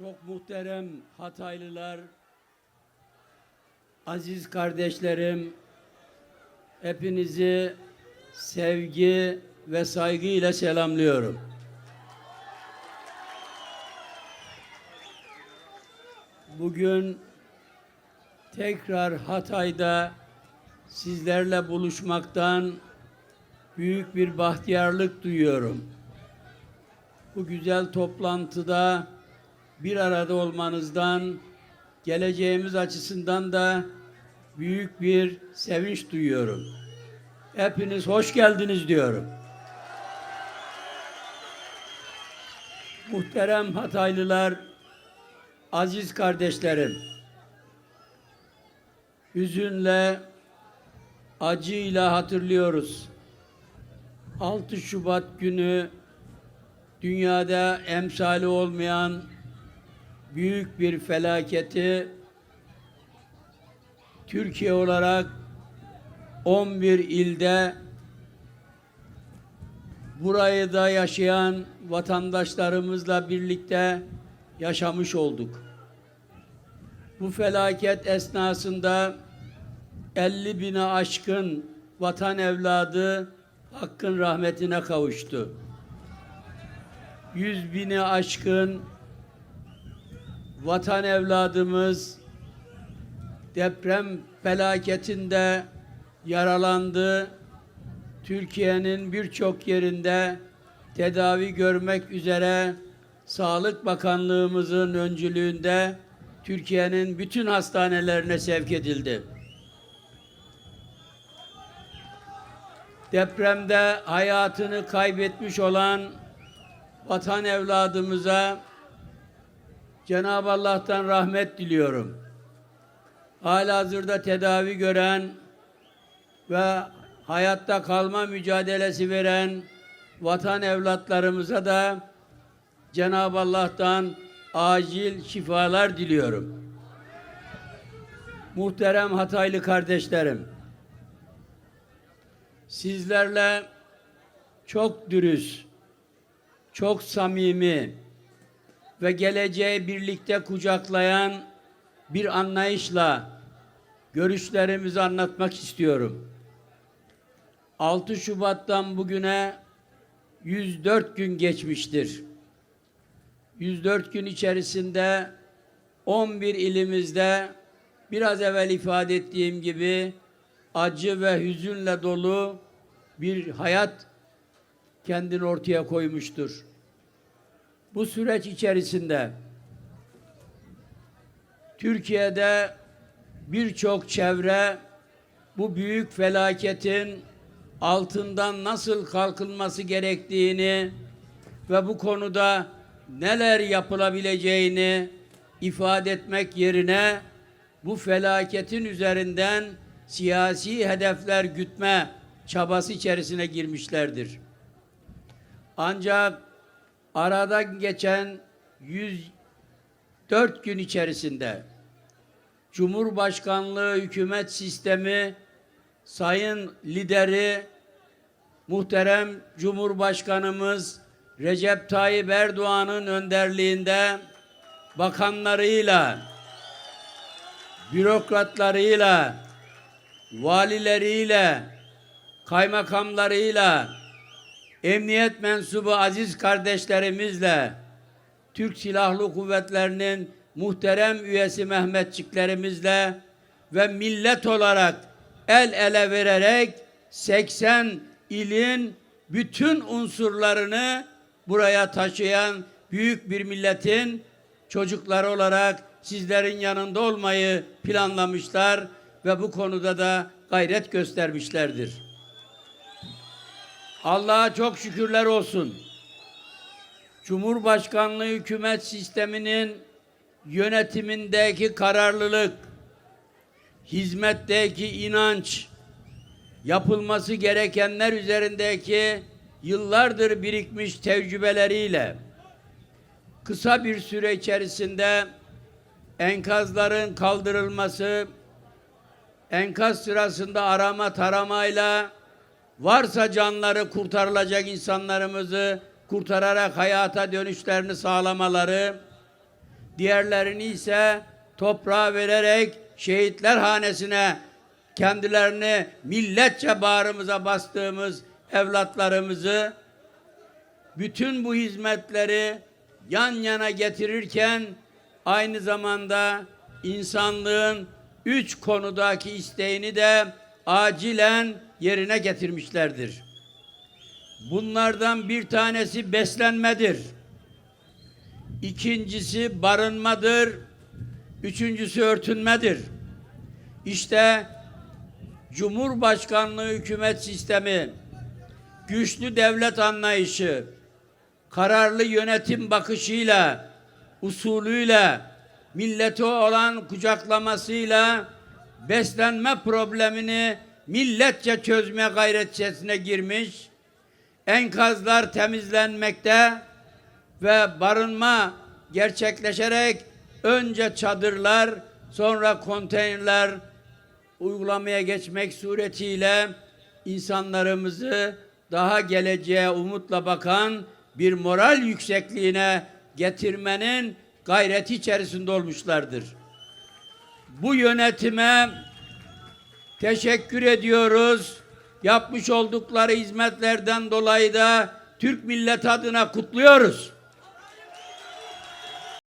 Çok muhterem Hataylılar, aziz kardeşlerim, hepinizi sevgi ve saygıyla selamlıyorum. Bugün tekrar Hatay'da sizlerle buluşmaktan büyük bir bahtiyarlık duyuyorum. Bu güzel toplantıda bir arada olmanızdan, geleceğimiz açısından da büyük bir sevinç duyuyorum. Hepiniz hoş geldiniz diyorum. Muhterem Hataylılar, aziz kardeşlerim, hüzünle, acıyla hatırlıyoruz. 6 Şubat günü dünyada emsali olmayan büyük bir felaketi Türkiye olarak 11 ilde burayı da yaşayan vatandaşlarımızla birlikte yaşamış olduk. Bu felaket esnasında 50 bine aşkın vatan evladı Hakk'ın rahmetine kavuştu. 100 bini aşkın vatan evladımız deprem felaketinde yaralandı. Türkiye'nin birçok yerinde tedavi görmek üzere Sağlık Bakanlığımızın öncülüğünde Türkiye'nin bütün hastanelerine sevk edildi. Depremde hayatını kaybetmiş olan vatan evladımıza Cenab-ı Allah'tan rahmet diliyorum. Halihazırda tedavi gören ve hayatta kalma mücadelesi veren vatan evlatlarımıza da Cenab-ı Allah'tan acil şifalar diliyorum. Muhterem Hataylı kardeşlerim, sizlerle çok dürüst, çok samimi ve geleceği birlikte kucaklayan bir anlayışla görüşlerimizi anlatmak istiyorum. 6 Şubat'tan bugüne 104 gün geçmiştir. 104 gün içerisinde 11 ilimizde biraz evvel ifade ettiğim gibi acı ve hüzünle dolu bir hayat kendini ortaya koymuştur. Bu süreç içerisinde Türkiye'de birçok çevre bu büyük felaketin altından nasıl kalkılması gerektiğini ve bu konuda neler yapılabileceğini ifade etmek yerine bu felaketin üzerinden siyasi hedefler gütme çabası içerisine girmişlerdir. Ancak arada geçen 104 gün içerisinde Cumhurbaşkanlığı hükümet sistemi sayın lideri muhterem Cumhurbaşkanımız Recep Tayyip Erdoğan'ın önderliğinde bakanlarıyla bürokratlarıyla valileriyle kaymakamlarıyla emniyet mensubu aziz kardeşlerimizle Türk Silahlı Kuvvetleri'nin muhterem üyesi Mehmetçiklerimizle ve millet olarak el ele vererek 80 ilin bütün unsurlarını buraya taşıyan büyük bir milletin çocukları olarak sizlerin yanında olmayı planlamışlar ve bu konuda da gayret göstermişlerdir. Allah'a çok şükürler olsun. Cumhurbaşkanlığı hükümet sisteminin yönetimindeki kararlılık, hizmetteki inanç, yapılması gerekenler üzerindeki yıllardır birikmiş tecrübeleriyle kısa bir süre içerisinde enkazların kaldırılması, enkaz sırasında arama taramayla varsa canları kurtarılacak insanlarımızı kurtararak hayata dönüşlerini sağlamaları diğerlerini ise toprağa vererek şehitler hanesine kendilerini milletçe bağrımıza bastığımız evlatlarımızı bütün bu hizmetleri yan yana getirirken aynı zamanda insanlığın üç konudaki isteğini de acilen yerine getirmişlerdir. Bunlardan bir tanesi beslenmedir. İkincisi barınmadır. Üçüncüsü örtünmedir. İşte Cumhurbaşkanlığı hükümet sistemi, güçlü devlet anlayışı, kararlı yönetim bakışıyla, usulüyle, millete olan kucaklamasıyla beslenme problemini milletçe çözme gayret içerisine girmiş, enkazlar temizlenmekte ve barınma gerçekleşerek önce çadırlar sonra konteynerler uygulamaya geçmek suretiyle insanlarımızı daha geleceğe umutla bakan bir moral yüksekliğine getirmenin gayreti içerisinde olmuşlardır. Bu yönetime teşekkür ediyoruz. Yapmış oldukları hizmetlerden dolayı da Türk millet adına kutluyoruz.